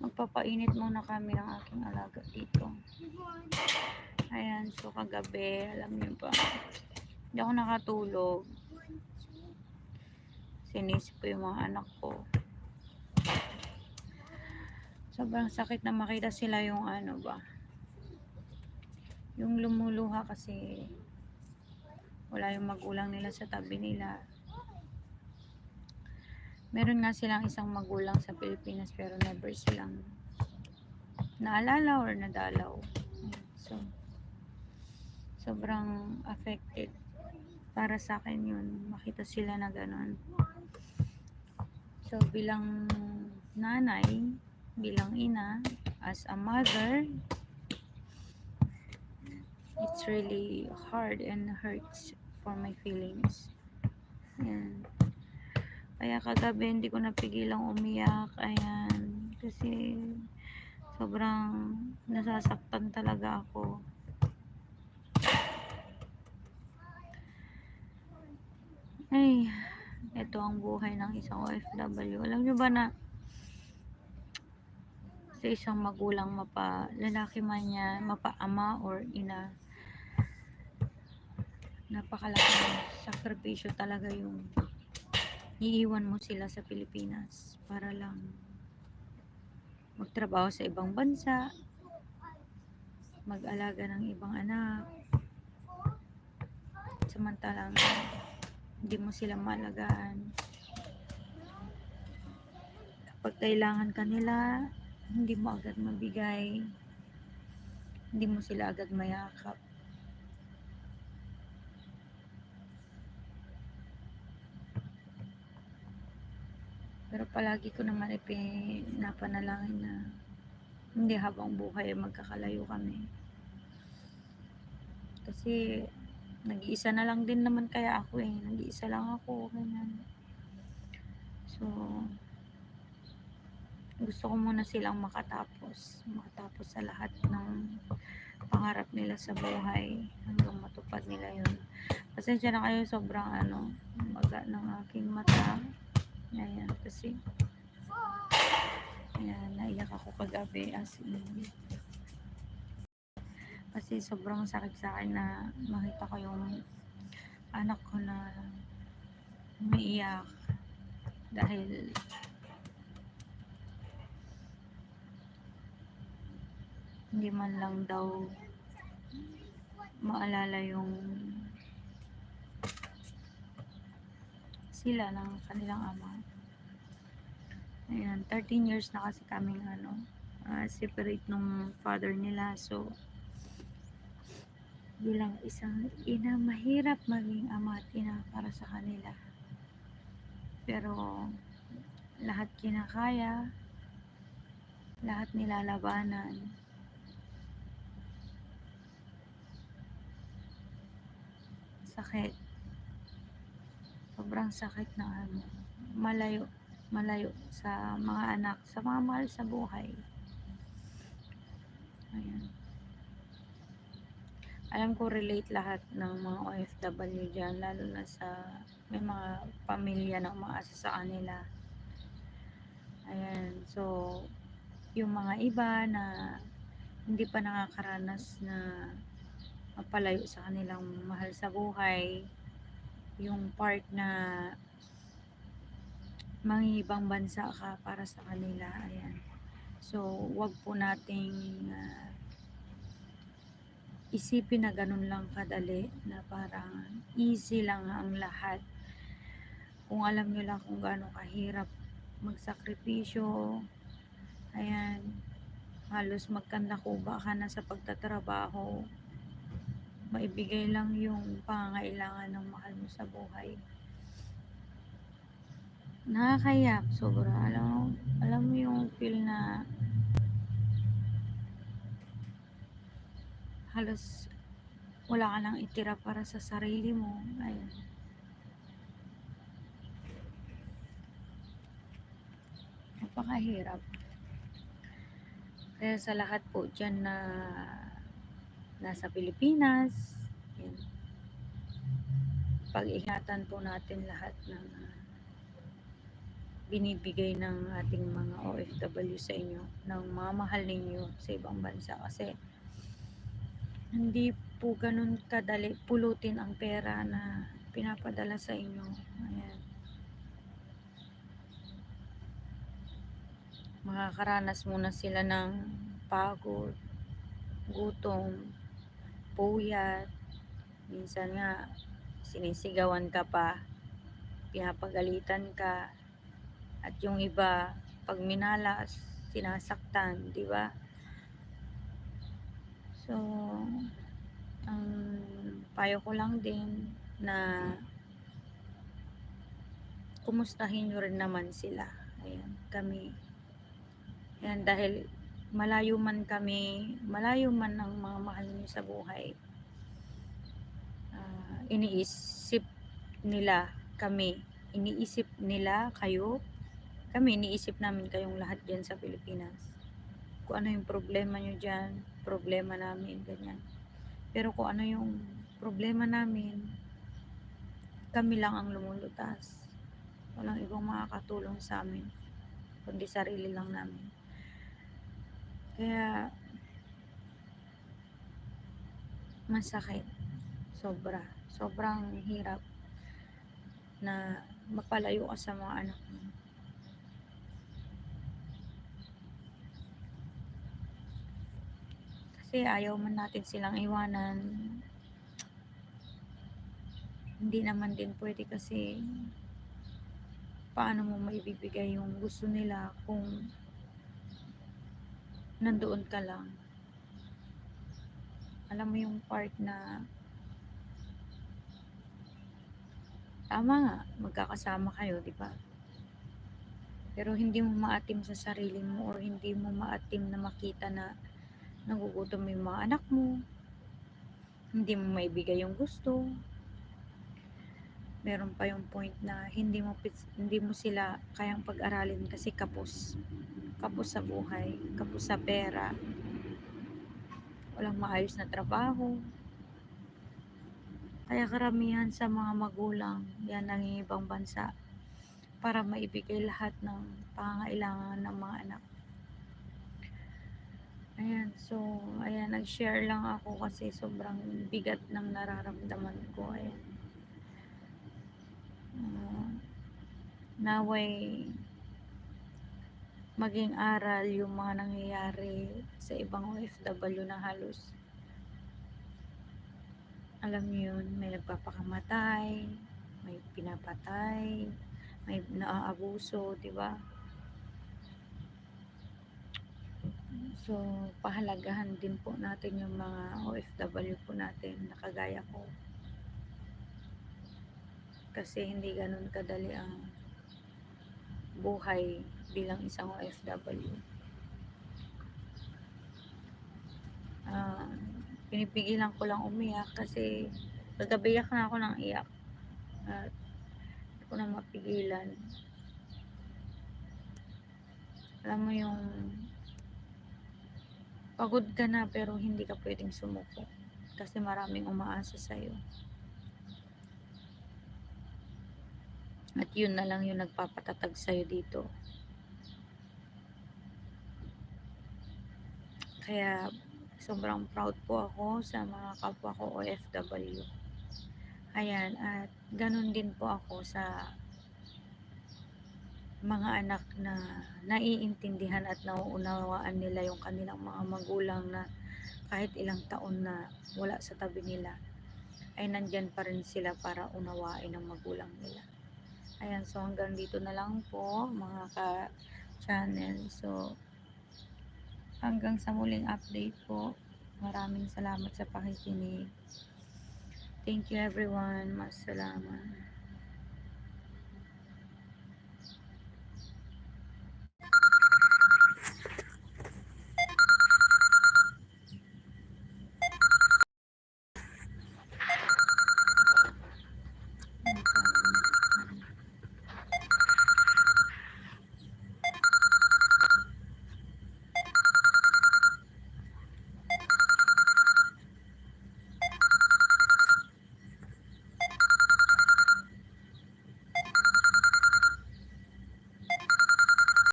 magpapainit muna kami ng aking alaga dito. Ayan, so kagabi, alam niyo ba, hindi ako nakatulog. Sinisip ko yung mga anak ko. Sobrang sakit na makita sila yung ano ba, yung lumuluha kasi wala yung magulang nila sa tabi nila. Meron nga silang isang magulang sa Pilipinas pero never silang naalala or nadalaw. So, sobrang affected. Para sa akin yun, makita sila na ganun. So, bilang nanay, bilang ina, as a mother, it's really hard and hurts for my feelings. Kaya kagabi hindi ko napigilang umiyak. Ayan. Kasi sobrang nasasaktan talaga ako. Ay, ito ang buhay ng isang OFW. Alam nyo ba na sa isang magulang mapa lalaki man niya, mapa ama or ina, napakalaking sakripisyo talaga yung iiwan mo sila sa Pilipinas para lang magtrabaho sa ibang bansa, mag-alaga ng ibang anak, samantalang hindi mo sila malagaan. Kapag kailangan ka nila, hindi mo agad mabigay, hindi mo sila agad mayakap. Pero palagi ko naman ipinapanalangin na hindi habang buhay magkakalayo kami. Kasi nag-iisa na lang din naman kaya ako eh. Nag-iisa lang ako. Ganyan. So, gusto ko muna silang makatapos. Makatapos sa lahat ng pangarap nila sa buhay hanggang matupad nila yun. Pasensya na kayo sobrang ano, maga ng aking mata. Ayan, kasi ayan, naiyak ako kagabi as in. Kasi sobrang sakit sa akin na makita ko yung anak ko na umiiyak dahil hindi man lang daw maalala yung sila ng kanilang ama. Ayan, 13 years na kasi kaming ano, ah, separate nung father nila. So, bilang isang ina, mahirap maging ama at ina para sa kanila. Pero, lahat kinakaya, lahat nilalabanan. Sakit. Sobrang sakit na ano, malayo, malayo sa mga anak, sa mga mahal sa buhay. Ayan. Alam ko relate lahat ng mga OFW dyan, lalo na sa may mga pamilya na umaasa sa kanila. Ayan, so yung mga iba na hindi pa nakakaranas na mapalayo sa kanilang mahal sa buhay, yung part na mangibang bansa ka para sa kanila, ayan. So, wag po nating ah, isipin na ganun lang kadali na parang easy lang ang lahat. Kung alam nyo lang kung gaano kahirap magsakripisyo, ayan, halos magkandakuba ka na sa pagtatrabaho, maibigay lang yung pangangailangan ng mahal mo sa buhay. Nakakayak, sobra. Alam alam mo yung feel na halos wala ka nang itira para sa sarili mo. Ayan. Napakahirap. Kaya sa lahat po dyan na nasa Pilipinas, yan. pag-ingatan po natin lahat ng ah, binibigay ng ating mga OFW sa inyo, ng mga ninyo sa ibang bansa kasi hindi po ganun kadali pulutin ang pera na pinapadala sa inyo. Ayan. Makakaranas muna sila ng pagod, gutom, puyat, minsan nga sinisigawan ka pa, pinapagalitan ka, at yung iba, pag minalas, sinasaktan, di ba? So, ang payo ko lang din na kumustahin nyo rin naman sila. Ayan, kami. Ayan, dahil malayo man kami, malayo man ang mga mahal niyo sa buhay. Ah, iniisip nila kami, iniisip nila kayo, kami iniisip namin kayong lahat dyan sa Pilipinas. Kung ano yung problema nyo dyan, problema namin, ganyan. Pero kung ano yung problema namin, kami lang ang lumulutas. Walang ibang makakatulong sa amin, kundi sarili lang namin. Kaya, masakit. Sobra. Sobrang hirap na magpalayo ka sa mga anak mo. Kasi ayaw man natin silang iwanan. Hindi naman din pwede kasi paano mo maibibigay yung gusto nila kung nandoon ka lang. Alam mo yung part na tama nga, magkakasama kayo, di ba? Pero hindi mo maatim sa sarili mo or hindi mo maatim na makita na nagugutom yung mga anak mo. Hindi mo maibigay yung gusto. Meron pa yung point na hindi mo hindi mo sila kayang pag-aralin kasi kapos. Kapos sa buhay, kapos sa pera. Walang maayos na trabaho. Kaya karamihan sa mga magulang, yan ang ibang bansa para maibigay lahat ng pangangailangan ng mga anak. Ayan, so, ayan, nag-share lang ako kasi sobrang bigat ng nararamdaman ko. Ayan. Uh, naway maging aral yung mga nangyayari sa ibang OFW na halos alam niyo yun, may nagpapakamatay, may pinapatay, may naaabuso, di ba? So, pahalagahan din po natin yung mga OFW po natin na kagaya ko. Kasi hindi ganun kadali ang buhay bilang isang OFW. Ah, pinipigilan ko lang umiyak kasi kagabi iyak na ako ng iyak. At hindi ko na mapigilan. Alam mo yung pagod ka na pero hindi ka pwedeng sumuko kasi maraming umaasa sa'yo. At yun na lang yung nagpapatatag sa'yo dito. Kaya sobrang proud po ako sa mga kapwa ko OFW. Ayan, at ganun din po ako sa mga anak na naiintindihan at nauunawaan nila yung kanilang mga magulang na kahit ilang taon na wala sa tabi nila ay nandyan pa rin sila para unawain ang magulang nila. Ayan, so hanggang dito na lang po mga ka-channel. So, hanggang sa muling update po. Maraming salamat sa pakikinig. Thank you everyone. Mas salamat.